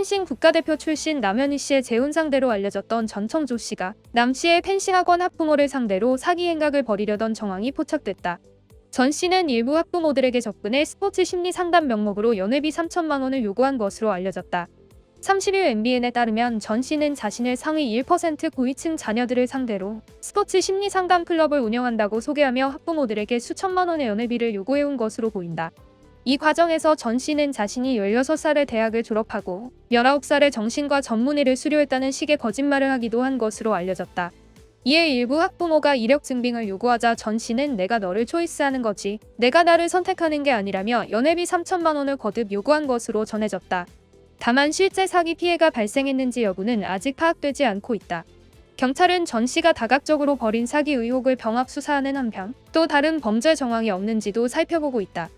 펜싱 국가대표 출신 남현희 씨의 재혼 상대로 알려졌던 전청조 씨가 남 씨의 펜싱 학원 학부모를 상대로 사기 행각을 벌이려던 정황이 포착됐다. 전 씨는 일부 학부모들에게 접근해 스포츠 심리 상담 명목으로 연회비 3천만 원을 요구한 것으로 알려졌다. 30일 MBN에 따르면 전 씨는 자신을 상위 1% 고위층 자녀들을 상대로 스포츠 심리 상담 클럽을 운영한다고 소개하며 학부모들에게 수천만 원의 연회비를 요구해온 것으로 보인다. 이 과정에서 전 씨는 자신이 16살에 대학을 졸업하고 19살에 정신과 전문의를 수료했다는 식의 거짓말을 하기도 한 것으로 알려졌다. 이에 일부 학부모가 이력 증빙을 요구하자 전 씨는 내가 너를 초이스하는 거지 내가 나를 선택하는 게 아니라며 연회비 3천만 원을 거듭 요구한 것으로 전해졌다. 다만 실제 사기 피해가 발생했는지 여부는 아직 파악되지 않고 있다. 경찰은 전 씨가 다각적으로 벌인 사기 의혹을 병합 수사하는 한편 또 다른 범죄 정황이 없는지도 살펴보고 있다.